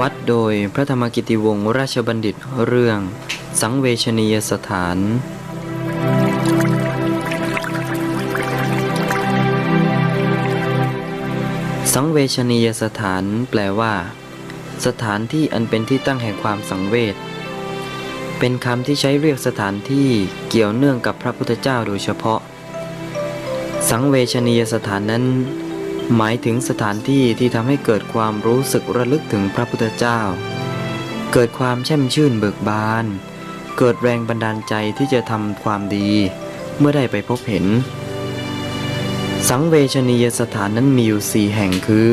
วัดโดยพระธรรมกิติวงศ์ราชบัณฑิตเรื่อง สังเวชนียสถาน สังเวชนียสถานแปลว่า สถานที่อันเป็นที่ตั้งแห่งความสังเวชเป็นคำที่ใช้เรียกสถานที่เกี่ยวเนื่องกับพระพุทธเจ้าโดยเฉพาะ สังเวชนียสถานนั้น หมายถึงสถานที่ที่ทำให้เกิดความรู้สึกระลึกถึงพระพุทธเจ้า เกิดความแช่มชื่นเบิกบาน เกิดแรงบันดาลใจที่จะทำความดี เมื่อได้ไปพบเห็น สังเวชนียสถานนั้นมีอยู่สี่แห่งคือ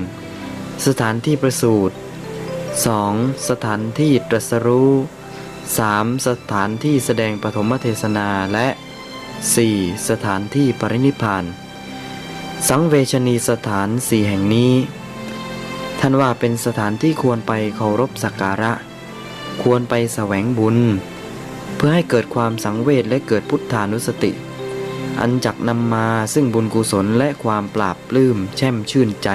1. สถานที่ประสูติ 2. สถานที่ตรัสรู้ 3. สถานที่แสดงปฐมเทศนาและ 4. สถานที่ปรินิพพาน สังเวชนีสถานสี่แห่งนี้ ท่านว่าเป็นสถานที่ควรไปเคารพสักการะ ควรไปแสวงบุญ เพื่อให้เกิดความสังเวชและเกิดพุทธานุสติ อันจักนำมาซึ่งบุญกุศลและความปราบปลื้มแช่มชื่นใจ